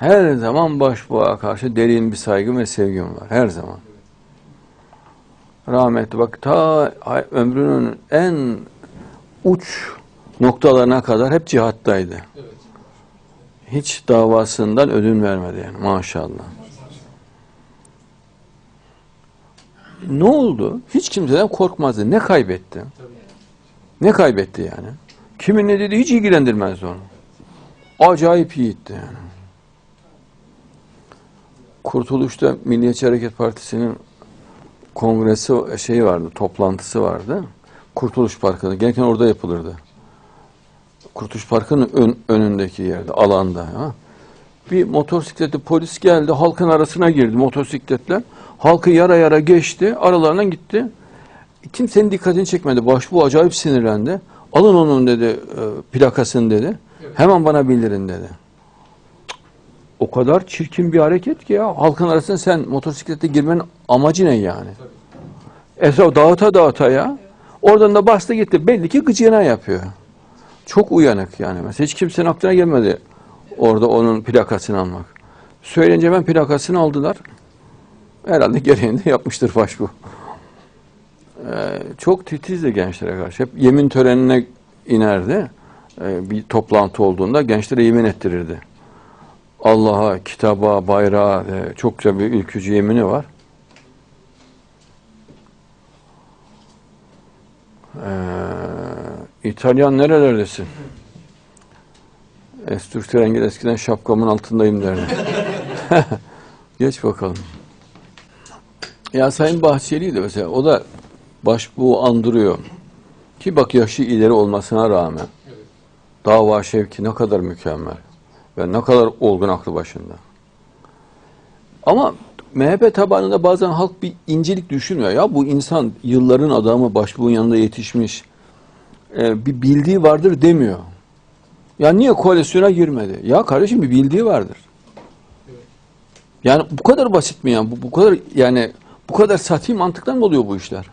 Her zaman başbuğa karşı derin bir saygım ve sevgim var. Her zaman. Rahmetli bak ta ömrünün en uç noktalarına kadar hep cihattaydı. Hiç davasından ödün vermedi yani maşallah. Ne oldu? Hiç kimseden korkmazdı. Ne kaybetti? Ne kaybetti yani? Kimin ne dediği hiç ilgilendirmezdi onu. Acayip yiğitti yani. Kurtuluş'ta Milliyetçi Hareket Partisi'nin kongresi şeyi vardı, toplantısı vardı. Kurtuluş Parkı'nda. Genellikle orada yapılırdı. Kurtuluş Parkı'nın ön- önündeki yerde, alanda. Ha. Bir motosikletli polis geldi, halkın arasına girdi motosikletle. Halkı yara yara geçti, aralarından gitti. Kimsenin dikkatini çekmedi. Başbuğ acayip sinirlendi. Alın onun dedi, e, plakasını dedi. Hemen bana bildirin dedi. O kadar çirkin bir hareket ki ya. Halkın arasına sen motosiklete girmenin amacı ne yani? Esra dağıta dağıta ya. Oradan da bastı gitti. Belli ki gıcığına yapıyor. Çok uyanık yani. Mesela hiç kimsenin aklına gelmedi orada onun plakasını almak. Söyleyince ben plakasını aldılar. Herhalde gereğini de yapmıştır başbu. Ee, çok titizdi gençlere karşı. Hep yemin törenine inerdi. Ee, bir toplantı olduğunda gençlere yemin ettirirdi. Allah'a, kitaba, bayrağa e, çok güzel bir ülkücü yemini var. Ee, İtalyan nerelerdesin? Estürk Terengil eskiden şapkamın altındayım derdi. Geç bakalım. Ya Sayın Bahçeli de mesela o da başbuğu andırıyor. Ki bak yaşı ileri olmasına rağmen Evet. dava şevki ne kadar mükemmel ve ne kadar olgun aklı başında. Ama MHP tabanında bazen halk bir incelik düşünmüyor. Ya bu insan yılların adamı başbuğun yanında yetişmiş. e, bir bildiği vardır demiyor. Ya niye koalisyona girmedi? Ya kardeşim bir bildiği vardır. Yani bu kadar basit mi yani? Bu, bu kadar yani bu kadar sati mantıktan mı oluyor bu işler?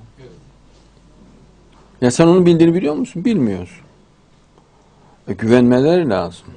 Ya sen onun bildiğini biliyor musun? Bilmiyorsun. E, güvenmeleri lazım.